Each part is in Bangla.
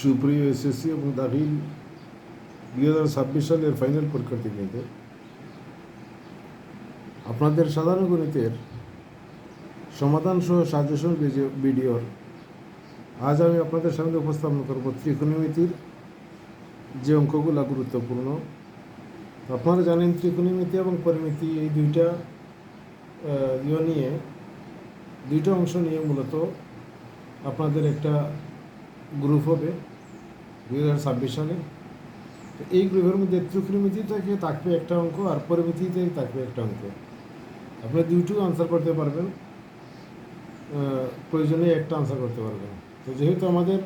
সুপ্রিয় এসএসসি এবং দাখিল দুই হাজার ছাব্বিশ সালের ফাইনাল পরীক্ষার্থীদের আপনাদের সাধারণ গণিতের সমাধান সহ সাজেশন ভিডিওর আজ আমি আপনাদের সামনে উপস্থাপন করব ত্রিকোণমিতির যে অঙ্কগুলো গুরুত্বপূর্ণ। আপনারা জানেন ত্রিকোণমিতি এবং পরিমিতি এই দুইটা নিয়ে দুইটা অংশ নিয়ে মূলত আপনাদের একটা গ্রুপ হবে দুই হাজার ছাব্বিশ সালে। তো এই গ্রুপের মধ্যে ত্রিকোণমিতি থেকে থাকবে একটা অঙ্ক আর পরিমিতি থেকে থাকবে একটা অঙ্ক। আপনি দুইটুকু আনসার করতে পারবেন প্রয়োজনে একটা আনসার করতে পারবেন। তো যেহেতু আমাদের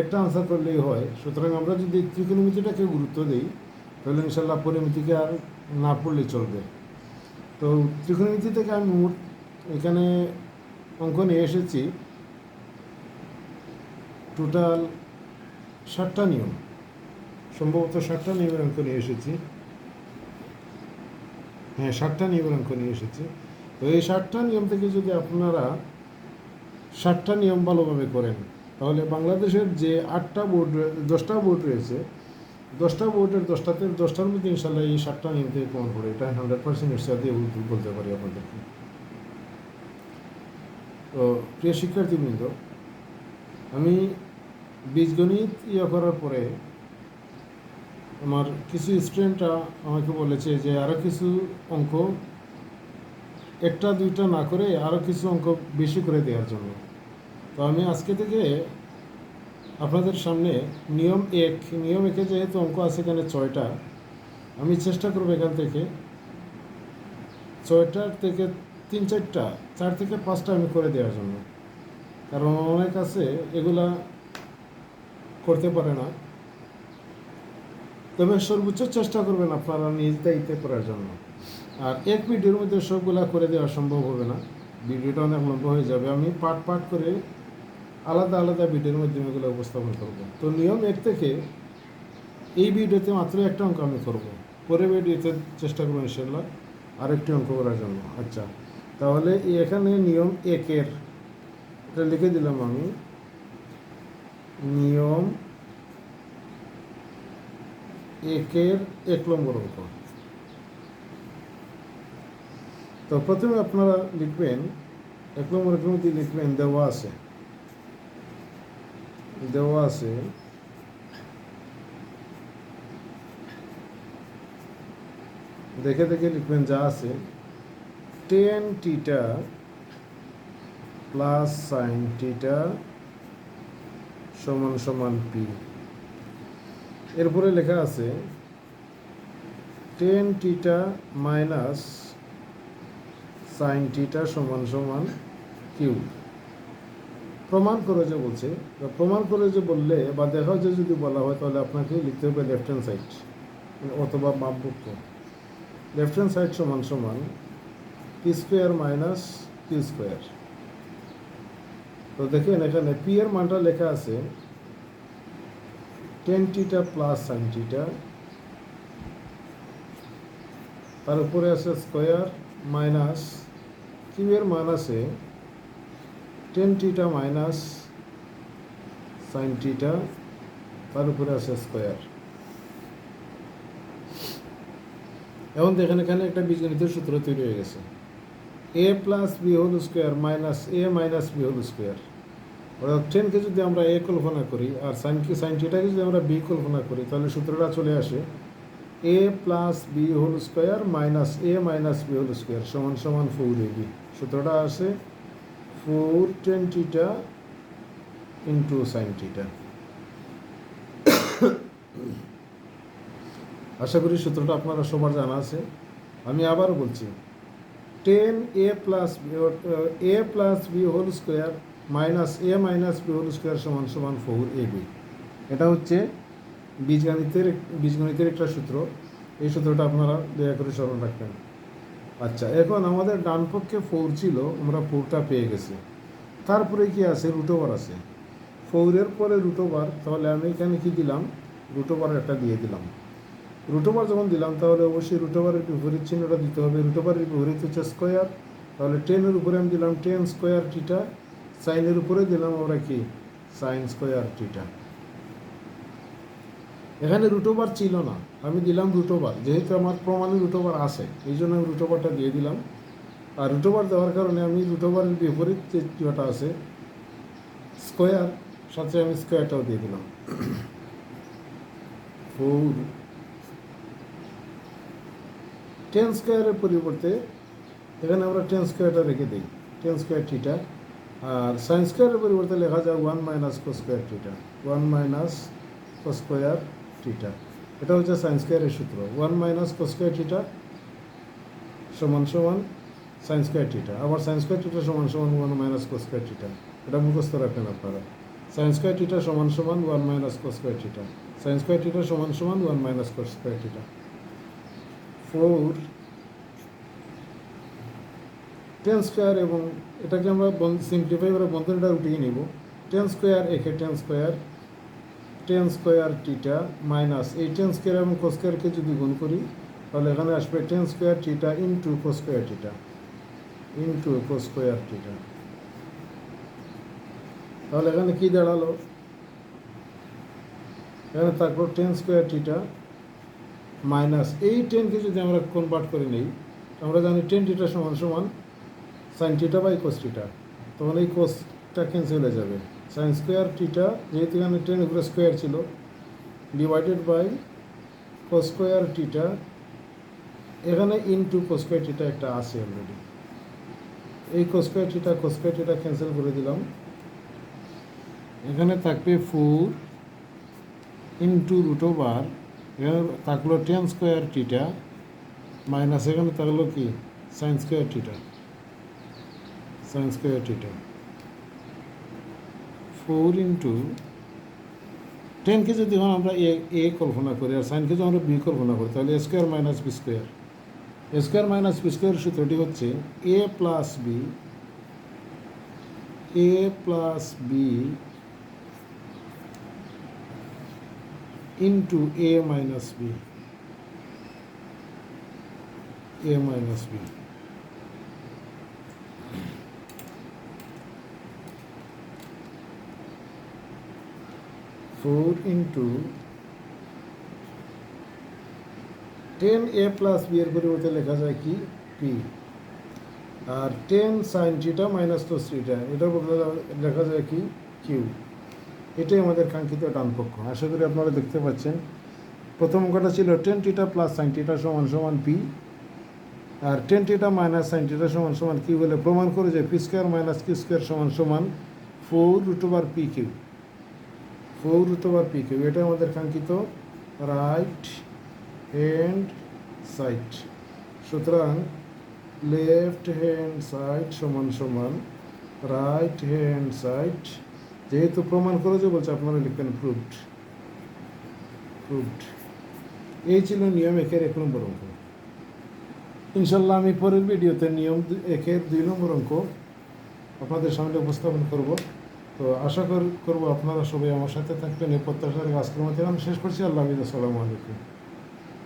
একটা আনসার করলেই হয়, সুতরাং আমরা যদি ত্রিকোণমিতিটাকে গুরুত্ব দিই, তাহলে ইনশাল্লাহ পরিমিতিকে আর না পড়লে চলবে। তো ত্রিকোণমিতি থেকে আমি এখানে অঙ্ক নিয়ে এসেছি। টোটাল ষাটটা নিয়ম। সম্ভবত ষাটটা নিয়মের অঙ্ক নিয়ে এসেছি। হ্যাঁ ষাটটা নিয়মের অঙ্ক নিয়ে এসেছি। তো এই ষাটটা নিয়ম থেকে যদি আপনারা ষাটটা নিয়ম ভালোভাবে করেন, তাহলে বাংলাদেশের যে আটটা বোর্ড দশটা বোর্ড রয়েছে, দশটা বোর্ডের দশটাতে, দশটার মধ্যে ইনশাল্লাহ এই ষাটটা নিয়ম থেকে কমন পড়ে এটা হান্ড্রেড পার্সেন্ট সাথে বলতে পারি আপনাদেরকে। তো প্রিয় শিক্ষার্থীবৃন্দ, আমি বীজগণিত ইয়ে করার পরে আমার কিছু স্টুডেন্টরা আমাকে বলেছে যে আরও কিছু অঙ্ক একটা, দুইটা না করে আরও কিছু অঙ্ক বেশি করে দেওয়ার জন্য। তো আমি আজকে থেকে আপনাদের সামনে নিয়ম এক, নিয়ম একে যেহেতু অঙ্ক আছে এখানে ছয়টা, আমি চেষ্টা করব এখান থেকে ছয়টার থেকে তিন চারটা, চার থেকে পাঁচটা আমি করে দেওয়ার জন্য। কারণ অনেক আছে, এগুলা করতে পারে না। তবে সর্বোচ্চ চেষ্টা করবেন আপনারা নিজ দায়িত্বে করার জন্য। আর এক ভিডিওর মধ্যে সবগুলা করে দেওয়া সম্ভব হবে না। ভিডিওটা অনেক লম্বা হয়ে যাবে। আমি পার্ট পার্ট করে আলাদা আলাদা ভিডিওর মাধ্যমে এগুলো উপস্থাপন করব। তো নিয়ম এক থেকে এই ভিডিওতে মাত্র একটা অঙ্ক আমি করব। পরে ভিডিওতে চেষ্টা করব ইনশাল্লাহ আরেকটি অঙ্ক করার জন্য। আচ্ছা তাহলে এখানে নিয়ম একের এটা লিখে দিলাম আমি। নিয়ম একের এক নম্বর অঙ্ক তো প্রথমে আপনারা লিখবেন, এক নম্বর অঙ্কের লিখবেন, দেওয়া আছে। দেওয়া আছে। দেখে দেখে লিখবেন যা আছে। Tan theta plus sine theta সমান সমান পি এরপরে লেখা আছে tan theta minus sine theta সমান সমান কিউ প্রমাণ করে যে বলছে প্রমাণ করে যে বললে, বা দেখা যে যদি বলা হয়, তাহলে আপনাকে লিখতে হবে লেফট হ্যান্ড সাইড অথবা বামপক্ষ। লেফট হ্যান্ড সাইড সমান সমান P square minus Q square তো দেখেন এখানে পি এর মানটা লেখা আছে tan theta plus sine theta তার উপরে আছে স্কোয়ার মাইনাস কিউ এর মান আছে tan theta minus sine theta তার উপরে আছে স্কোয়ার এখন দেখেন এখানে একটা বীজগণিতের সূত্র তৈরি হয়ে গেছে। A plus B whole square minus A minus B whole square অর্থাৎ টেনকে যদি আমরা এ কল্পনা করি আর সাইনকে সাইন টিটাকে যদি আমরা বি কল্পনা করি, তাহলে সূত্রটা চলে আসে A plus B whole square minus A minus B whole square সমান সমান ফোর এ বি সূত্রটা আসে four tan theta into sine theta আশা করি সূত্রটা আপনারা সবার জানা আছে। আমি আবার বলছি tan A plus A plus B whole square minus A minus B whole square সমান সমান ফোর এ বি এটা হচ্ছে বীজগণিতের বীজগণিতের একটা সূত্র। এই সূত্রটা আপনারা দয়া করে স্মরণ রাখবেন। আচ্ছা এখন আমাদের ডান পক্ষে ফোর ছিল, আমরা ফোরটা পেয়ে গেছি। তারপরে কি আছে? রুটোবার আছে। ফোরের পরে রুটোবার তাহলে আমি এখানে কি দিলাম? রুটোবার একটা দিয়ে দিলাম। রুটোবার যখন দিলাম, তাহলে অবশ্যই রুটোবারের বিপরীত চিহ্নটা দিতে হবে। রুটোবারের বিপরীত হচ্ছে স্কোয়ার। তাহলে টেনের উপরে আমি দিলাম টেন স্কোয়ার টিটা সাইনের উপরে দিলাম আমরা কি? সাইন স্কোয়ার টিটা এখানে রুটোবার ছিল না। আমি দিলাম রুটোবার, যেহেতু আমার প্রমাণে রুটোবার আছে, এই জন্য আমি রুটোবারটা দিয়ে দিলাম। আর রুটোবার দেওয়ার কারণে আমি রুটোবারের বিপরীত যে যেটা আছে, স্কোয়ার, সাথে আমি স্কোয়ারটাও দিয়ে দিলাম। ফোর টেন স্কোয়ারের পরিবর্তে এখানে আমরা টেন স্কোয়ারটা রেখে দিই টেন স্কোয়ার থিটা আর সাইন স্কোয়ারের পরিবর্তে লেখা যায় one minus cos square theta one minus cos square theta এটা হচ্ছে সাইন স্কোয়ারের সূত্র one minus cos square theta সমান সমান সাইন স্কোয়ার থিটা আবার সাইন স্কোয়ার থিটা সমান সমান one minus cos square theta এটা মুখস্থ রাখবেন আপনারা। সাইন স্কোয়ার থিটা সমান সমান one minus cos square theta sine square theta সমান সমান one minus cos square theta four tan square এবং এটাকে আমরা সিম্পলিফাই করে বন্ধনীটা উঠিয়ে নিব। টেন স্কোয়ার একে tan square tan square theta minus এই টেন স্কোয়ার এবং কোস্কোয়ারকে যদি গুণ করি, তাহলে এখানে আসবে tan square theta into cos square theta into cos square theta তাহলে এখানে কি দাঁড়াল? এখানে থাকল টেন স্কোয়ার টিটা মাইনাস এই টেনকে যদি আমরা কনভার্ট করে নিই আমরা জানি টেন টিটা সমান সমান সাইন টিটা বাই কোস টিটা তখন এই কোসটা ক্যান্সেল হয়ে যাবে। সাইন স্কোয়ার টিটা যেহেতু এখানে টেন উপরে স্কোয়ার ছিল divided by cos square theta এখানে ইনটু কোস স্কোয়ার টিটা একটা আছে অলরেডি এই cos square theta cos square theta cancel করে দিলাম। এখানে থাকবে ফোর ইন্টু রুট ওভার এখানে থাকল টেন স্কোয়ার টিটা মাইনাস এখানে থাকল কি? Sine square theta sine square theta four into টেনকে যদি এখন আমরা এ এ কল্পনা করি আর সাইনকে যদি আমরা বি কল্পনা করি, তাহলে square minus B square square minus B square সূত্রটি হচ্ছে A plus B A plus B into a minus b. A minus b. Four into tan A plus B এর পরিবর্তে লেখা যায় কি? পি আর tan sine theta minus cos theta এটার বদলে লেখা যায় কি? কিউ এটাই আমাদের কাঙ্ক্ষিত ডান পক্ষ আশা করি আপনারা দেখতে পাচ্ছেন। প্রথম অঙ্কটা ছিল tan theta plus sine theta সমান সমান পি আর tan theta minus sine theta সমান সমান কিউ বলে প্রমাণ করে যে P square minus Q square সমান সমান four root over P Q four root over P Q এটা আমাদের কাঙ্ক্ষিত রাইট হ্যান্ড সাইড সুতরাং লেফট হ্যান্ড সাইড সমান সমান রাইট হ্যান্ড সাইড যেহেতু প্রমাণ করেছে, বলছে আপনারা লিখবেন প্রুভড প্রুভড এই ছিল নিয়ম একের এক নম্বর অঙ্ক। ইনশাল্লাহ আমি পরের ভিডিওতে নিয়ম একের দুই নম্বর অঙ্ক আপনাদের সামনে উপস্থাপন করব। তো আশা কর- করব আপনারা সবাই আমার সাথে থাকবেন। এই প্রত্যাশার আজকের মধ্যে আমি শেষ করছি। আল্লাহ আসসালামু আলাইকুম।